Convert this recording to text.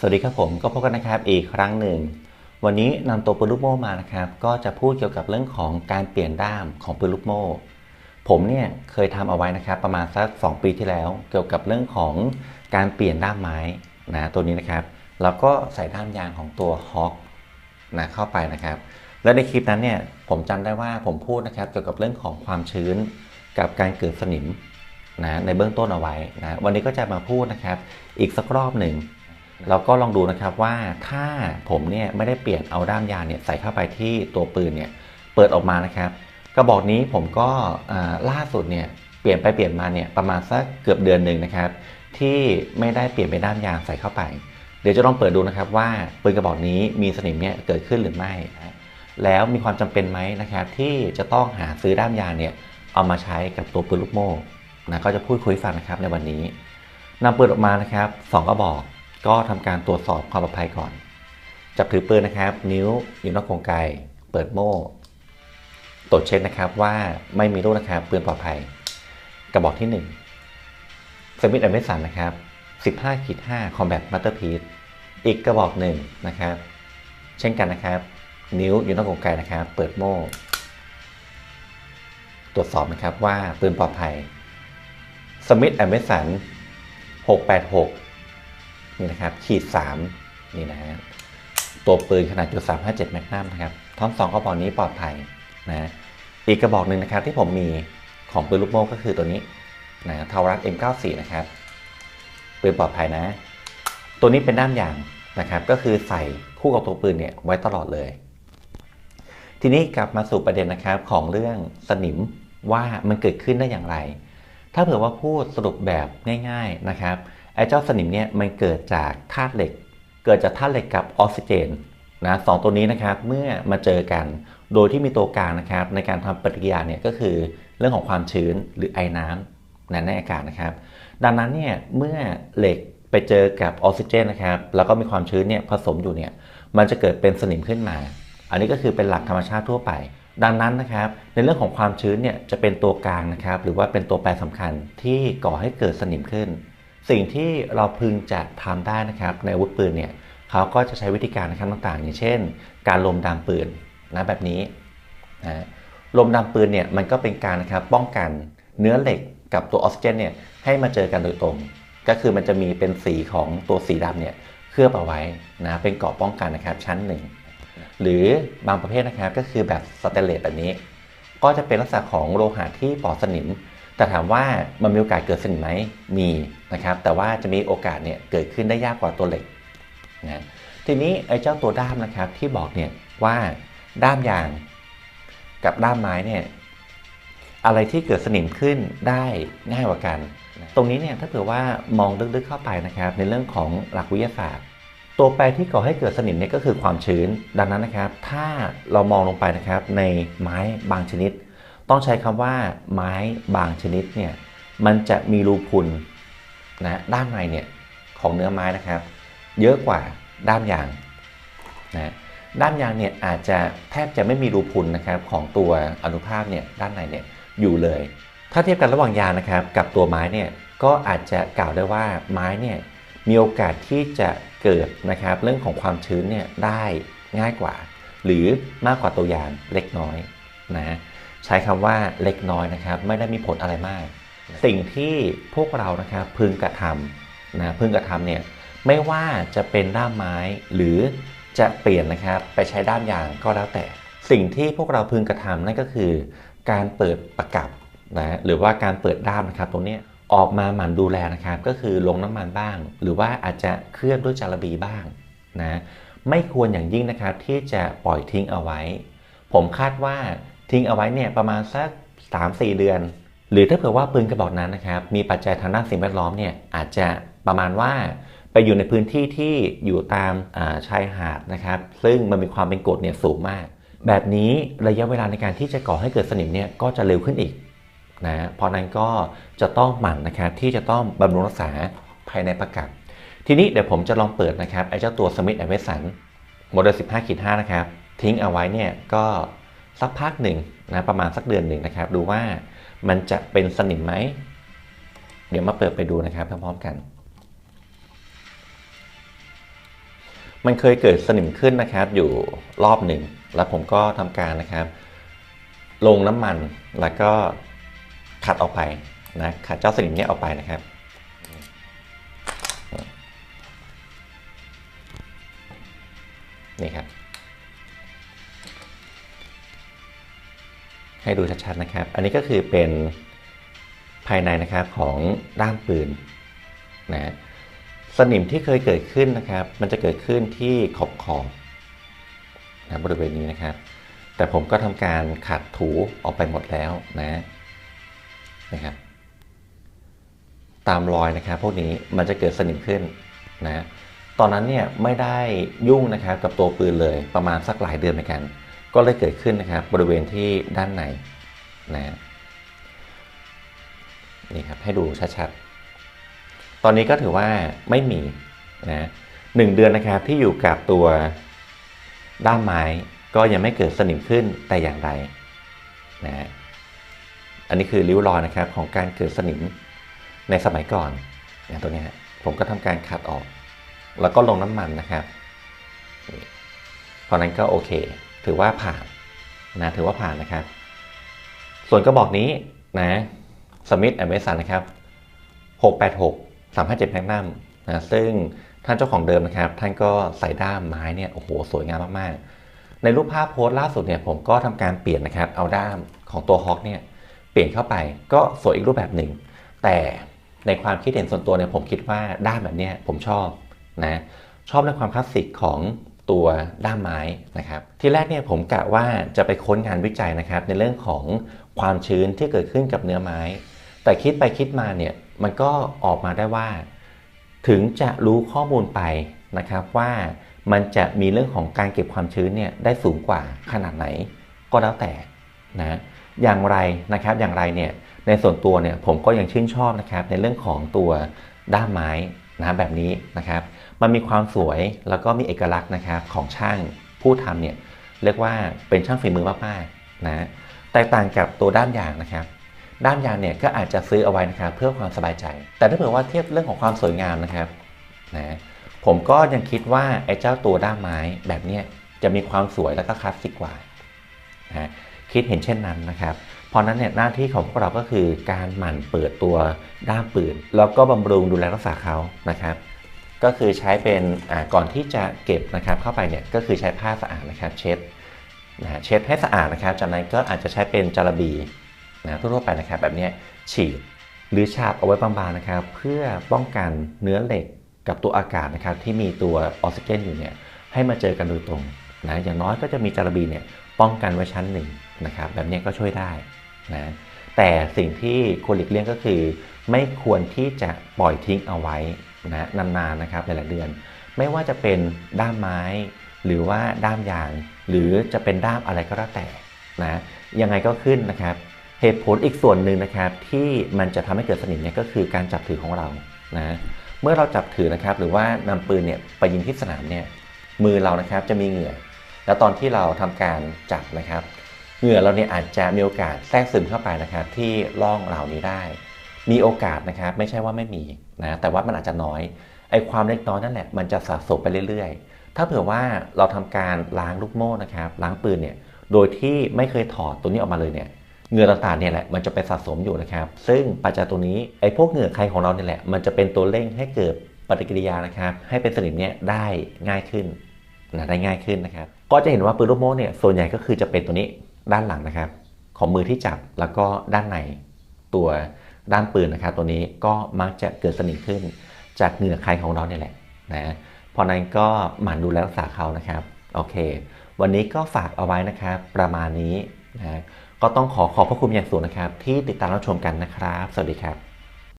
สวัสดีครับผมก็พบกันนะครับอีกครั้งหนึ่ง วันนี้นำตัวปืนลูกโม่มานะครับก็จะพูดเกี่ยวกับเรื่องของการเปลี่ยนด้ามของปืนลูกโม่ ผมเนี่ยเคยทำเอาไว้นะครับประมาณสัก 2 ปีที่แล้ว เกี่ยวกับเรื่องของการเปลี่ยนด้ามไม้นะตัวนี้นะครับแล้วก็ใส่ด้ามยางของตัวฮอคนะเข้าไปนะครับ และในคลิปนั้นเนี่ยผมจำได้ว่าผมพูดนะครับเกี่ยวกับเรื่องของความชื้นกับการเกิดสนิมนะในเบื้องต้นเอาไว้นะวันนี้ก็จะมาพูดนะครับอีกสักรอบหนึ่ง เราก็ลองดูนะครับว่าถ้าผมเนี่ยไม่ได้เปลี่ยนเอาด้ามยางเนี่ยใส่เข้าไปที่ตัวปืนเนี่ยเปิดออกมานะครับ กระบอกนี้ผมก็ล่าสุดเนี่ยเปลี่ยนไปเปลี่ยนมาเนี่ยประมาณสักเกือบเดือนหนึ่งนะครับ ที่ไม่ได้เปลี่ยนไปด้ามยางใส่เข้าไป เดี๋ยวจะลองเปิดดูนะครับว่าปืนกระบอกนี้มีสนิมเนี่ยเกิดขึ้นหรือไม่ แล้วมีความจำเป็นไหมนะครับที่จะต้องหาซื้อด้ามยางเนี่ยเอามาใช้กับตัวปืนลูกโม่นะก็จะพูดคุยฟังนะครับในวันนี้นำปืนออกมานะครับสองกระบอก ก็ทำการตรวจสอบความปลอดภัยก่อน จับถือปืนนะครับ นิ้วอยู่นอกกรงไกเปิดโม่ตรวจเช็คนะครับว่าไม่มีลูกนะครับปืนปลอดภัย กระบอกที่1สมิธแอเวสันนะครับ15ขีด5 Combat Masterpiece อีกกระบอกหนึ่งนะครับ เช่นกันนะครับ นิ้วอยู่นอกกรงไกนะครับ เปิดโม่ตรวจสอบนะครับว่าปืนปลอดภัยสมิธแอนเวสัน686 นี่นะครับขีด 3 นี่นะฮะตัวปืนขนาดจุด357แมกนัมนะครับทั้งสองกระบอกนี้ปลอดภัยนะอีกกระบอกหนึ่งนะครับที่ผมมีของปืนลูกโม่ก็คือตัวนี้นะทารัส M94 นะครับปืนปลอดภัยนะ ตัวนี้เป็นด้ามยางนะครับ ก็คือใส่คู่กับตัวปืนเนี่ยไว้ตลอดเลย ทีนี้กลับมาสู่ประเด็นนะครับของเรื่องสนิมว่ามันเกิดขึ้นได้อย่างไร ถ้าเผื่อว่าพูดสรุปแบบง่าย ๆนะครับ ไอ้เจ้าสนิมเนี่ยมันเกิดจากธาตุเหล็ก เกิดจากธาตุเหล็กกับออกซิเจนนะสองตัวนี้นะครับเมื่อมาเจอกันโดยที่มีตัวกลางนะครับในการทำปฏิกิริยาเนี่ยก็คือเรื่องของความชื้นหรือไอน้ำในอากาศนะครับ ดังนั้นเนี่ยเมื่อเหล็กไปเจอกับออกซิเจนนะครับแล้วก็มีความชื้นเนี่ยผสมอยู่เนี่ยมันจะเกิดเป็นสนิมขึ้นมา อันนี้ก็คือเป็นหลักธรรมชาติทั่วไป ดังนั้นนะครับในเรื่องของความชื้นเนี่ยจะเป็นตัวกลางนะครับหรือว่าเป็นตัวแปรสำคัญที่ก่อให้เกิดสนิมขึ้น สิ่งที่เราพึงจะทำได้นะครับในอาวุธปืนเนี่ยเขาก็จะใช้วิธีการนะครับต่างๆ อย่างเช่น การลมดามปืนนะแบบนี้นะลมดามปืนเนี่ยมันก็เป็นการนะครับป้องกันเนื้อเหล็กกับตัวออกซิเจนเนี่ยให้มาเจอกันโดยตรง ก็คือมันจะมีเป็นสีของตัวสีดำเนี่ยเคลือบเอาไว้นะเป็นเกราะป้องกันนะครับชั้นหนึ่งหรือบางประเภทนะครับก็คือแบบสเตนเลสแบบนี้ ก็จะเป็นลักษณะของโลหะที่ปลอดสนิม แต่ถามว่ามันมีโอกาสเกิดสนิมไหมมีนะครับ แต่ว่าจะมีโอกาสเนี่ยเกิดขึ้นได้ยากกว่าตัวเหล็กนะทีนี้ไอ้เจ้าตัวด้ามนะครับที่บอกเนี่ยว่าด้ามยางกับด้ามไม้เนี่ยอะไรที่เกิดสนิมขึ้นได้ง่ายกว่ากัน ตรงนี้เนี่ยถ้าเผื่อว่ามองลึกๆเข้าไปนะครับ ในเรื่องของหลักวิทยาศาสตร์ ตัวแปรที่ก่อให้เกิดสนิมเนี่ยก็คือความชื้น ดังนั้นนะครับ ถ้าเรามองลงไปนะครับในไม้บางชนิด ต้องใช้คำว่าไม้บางชนิดเนี่ยมันจะมีรูพุนนะด้านในเนี่ยของเนื้อไม้นะครับ เยอะกว่าด้ามยางนะด้ามยางเนี่ยอาจจะแทบจะไม่มีรูพุนนะครับของตัวอนุภาคเนี่ยด้านในเนี่ยอยู่เลย ถ้าเทียบกันระหว่างยางนะครับ กับตัวไม้เนี่ยก็อาจจะกล่าวได้ว่าไม้เนี่ยมีโอกาสที่จะเกิดนะครับเรื่องของความชื้นเนี่ยได้ง่ายกว่า หรือมากกว่าตัวยางเล็กน้อยนะ ใช้คำว่าเล็กน้อยนะครับ ไม่ได้มีผลอะไรมาก สิ่งที่พวกเรานะครับพึงกระทำนะพึงกระทำเนี่ยไม่ว่าจะเป็นด้ามไม้หรือจะเปลี่ยนนะครับไปใช้ด้ามยางก็แล้วแต่ สิ่งที่พวกเราพึงกระทำนั่นก็คือ การเปิดประกับนะหรือว่าการเปิดด้ามนะครับตรงเนี้ยออกมาหมั่นดูแลนะครับ ก็คือลงน้ำมันบ้าง หรือว่าอาจจะเคลือบด้วยจาระบีบ้างนะไม่ควรอย่างยิ่งนะครับที่จะปล่อยทิ้งเอาไว้ ผมคาดว่า ทิ้งเอาไว้เนี่ยประมาณสัก 3-4 เดือน หรือถ้าเผื่อว่าปืนกระบอกนั้นนะครับมีปัจจัยทางด้านสิ่งแวดล้อมเนี่ยอาจจะประมาณว่าไปอยู่ในพื้นที่ที่อยู่ตามาชายหาดนะครับซึ่งมันมีความเป็นกรดเนี่ยสูงมาก แบบนี้ระยะเวลาในการที่จะก่อให้เกิดสนิมเนี่ยก็จะเร็วขึ้นอีกนะเพราะนั้นก็จะต้องหมั่นนะครับที่จะต้องบำรุงรักษาภายในประกับ ทีนี้เดี๋ยวผมจะลองเปิดนะครับไอ้เจ้าตัวสมิธแอนเวสันโมเดล15ขีด5นะครับทิ้งเอาไว้เนี่ยก็ สักพักหนึ่งนะประมาณสักเดือนหนึ่งนะครับ ดูว่ามันจะเป็นสนิมไหม เดี๋ยวมาเปิดไปดูนะครับพร้อมๆกัน มันเคยเกิดสนิมขึ้นนะครับอยู่รอบหนึ่ง แล้วผมก็ทำการนะครับ ลงน้ำมันแล้วก็ขัดออกไปนะขัดเจ้าสนิมเนี้ยออกไปนะครับนี่ครับ ให้ดูชัดๆนะครับ อันนี้ก็คือเป็นภายในนะครับของด้ามปืนนะสนิมที่เคยเกิดขึ้นนะครับ มันจะเกิดขึ้นที่ขอบขอบนะบริเวณนี้นะครับ แต่ผมก็ทำการขัดถูออกไปหมดแล้วนะนะครับ ตามรอยนะครับพวกนี้มันจะเกิดสนิมขึ้นนะตอนนั้นเนี่ยไม่ได้ยุ่งนะครับกับตัวปืนเลยประมาณสักหลายเดือนเหมือนกัน ก็เลยเกิดขึ้นนะครับบริเวณที่ด้านในนะนี่ครับให้ดูชัดๆ ตอนนี้ก็ถือว่าไม่มีนะหนึ่งเดือนนะครับที่อยู่กับตัวด้ามไม้ก็ยังไม่เกิดสนิมขึ้นแต่อย่างใดนะอันนี้คือริ้วรอยนะครับของการเกิดสนิมในสมัยก่อนอย่างตัวนี้ผมก็ทำการขัดออก แล้วก็ลงน้ำมันนะครับเพราะนั้นก็โอเค ถือว่าผ่านนะถือว่าผ่านนะครับ ส่วนกระบอกนี้นะสมิธแอนด์เวสันนะครับ 686 357แมกนัมนะซึ่งท่านเจ้าของเดิมนะครับ ท่านก็ใส่ด้ามไม้เนี่ยโอ้โหสวยงามมากๆ ในรูปภาพโพสต์ล่าสุดเนี่ยผมก็ทำการเปลี่ยนนะครับเอาด้ามของตัวฮอคเนี่ยเปลี่ยนเข้าไปก็สวยอีกรูปแบบหนึ่ง แต่ในความคิดเห็นส่วนตัวเนี่ยผมคิดว่าด้ามแบบเนี้ยผมชอบนะชอบในความคลาสสิกของ ตัวด้ามไม้นะครับ ที่แรกเนี่ยผมกะว่าจะไปค้นงานวิจัยนะครับ ในเรื่องของความชื้นที่เกิดขึ้นกับเนื้อไม้ แต่คิดไปคิดมาเนี่ยมันก็ออกมาได้ว่า ถึงจะรู้ข้อมูลไปนะครับว่ามันจะมีเรื่องของการเก็บความชื้นเนี่ยได้สูงกว่าขนาดไหนก็แล้วแต่นะอย่างไรนะครับอย่างไรเนี่ยในส่วนตัวเนี่ยผมก็ยังชื่นชอบนะครับในเรื่องของตัวด้ามไม้นะแบบนี้นะครับ มันมีความสวยแล้วก็มีเอกลักษณ์นะครับของช่างผู้ทำเนี่ยเรียกว่าเป็นช่างฝีมือมากๆนะแตกต่างกับตัวด้ามยางนะครับ ด้ามยางเนี่ยก็อาจจะซื้อเอาไว้นะครับเพื่อความสบายใจ แต่ถ้าเผื่อว่าเทียบเรื่องของความสวยงามนะครับนะผมก็ยังคิดว่าไอ้เจ้าตัวด้ามไม้แบบเนี้ยจะมีความสวยแล้วก็คลาสสิกกว่านะคิดเห็นเช่นนั้นนะครับ เพราะนั้นเนี่ยหน้าที่ของพวกเราก็คือการหมั่นเปิดตัวด้ามปืน แล้วก็บำรุงดูแลรักษาเขานะครับ ก็คือใช้เป็นก่อนที่จะเก็บนะครับเข้าไปเนี่ยก็คือใช้ผ้าสะอาดนะครับเช็ดนะเช็ดให้สะอาดนะครับ จากนั้นก็อาจจะใช้เป็นจาระบีนะทั่วไปนะครับแบบนี้ฉีดหรือฉาบเอาไว้บางๆนะครับ เพื่อป้องกันเนื้อเหล็กกับตัวอากาศนะครับที่มีตัวออกซิเจนอยู่เนี่ยให้มาเจอกันโดยตรงนะอย่างน้อยก็จะมีจาระบีเนี่ยป้องกันไว้ชั้นหนึ่งนะครับแบบนี้ก็ช่วยได้นะแต่สิ่งที่ควรหลีกเลี่ยงก็คือ ไม่ควรที่จะปล่อยทิ้งเอาไว้ นะนานๆนะครับหลายๆเดือน ไม่ว่าจะเป็นด้ามไม้ หรือว่าด้ามยาง หรือจะเป็นด้ามอะไรก็แล้วแต่นะยังไงก็ขึ้นนะครับ เหตุผลอีกส่วนหนึ่งนะครับที่มันจะทำให้เกิดสนิมเนี่ยก็คือการจับถือของเรานะเมื่อเราจับถือนะครับ หรือว่านำปืนเนี่ยไปยิงที่สนามเนี่ยมือเรานะครับจะมีเหงื่อ แล้วตอนที่เราทำการจับนะครับ เหงื่อเราเนี่ยอาจจะมีโอกาสแทรกซึมเข้าไปนะครับ ที่ร่องเหล่านี้ได้ มีโอกาสนะครับ ไม่ใช่ว่าไม่มี นะแต่ว่ามันอาจจะน้อยไอ้ความเล็กน้อยนั่นแหละมันจะสะสมไปเรื่อยๆ ถ้าเผื่อว่าเราทำการล้างลูกโม่นะครับล้างปืนเนี่ยโดยที่ไม่เคยถอดตัวนี้ออกมาเลยเนี่ยเหงื่อต่างๆเนี่ยแหละมันจะไปสะสมอยู่นะครับ ซึ่งปัจจัยตัวนี้ไอ้พวกเหงื่อใครของเราเนี่ยแหละมันจะเป็นตัวเร่งให้เกิดปฏิกิริยานะครับ ให้เป็นสนิมเนี่ยได้ง่ายขึ้นนะได้ง่ายขึ้นนะครับ ก็จะเห็นว่าปืนลูกโม่เนี่ยส่วนใหญ่ก็คือจะเป็นตัวนี้ด้านหลังนะครับ ของมือที่จับแล้วก็ด้านในตัว ด้านปืนนะครับตัวนี้ก็มักจะเกิดสนิมขึ้น จากเหงื่อใครของเราเนี่ยแหละนะพอนั้นก็หมั่นดูแลรักษาเขานะครับโอเค วันนี้ก็ฝากเอาไว้นะครับประมาณนี้นะก็ต้องขอขอบพระคุณอย่างสูงนะครับ ที่ติดตามรับชมกันนะครับ สวัสดีครับ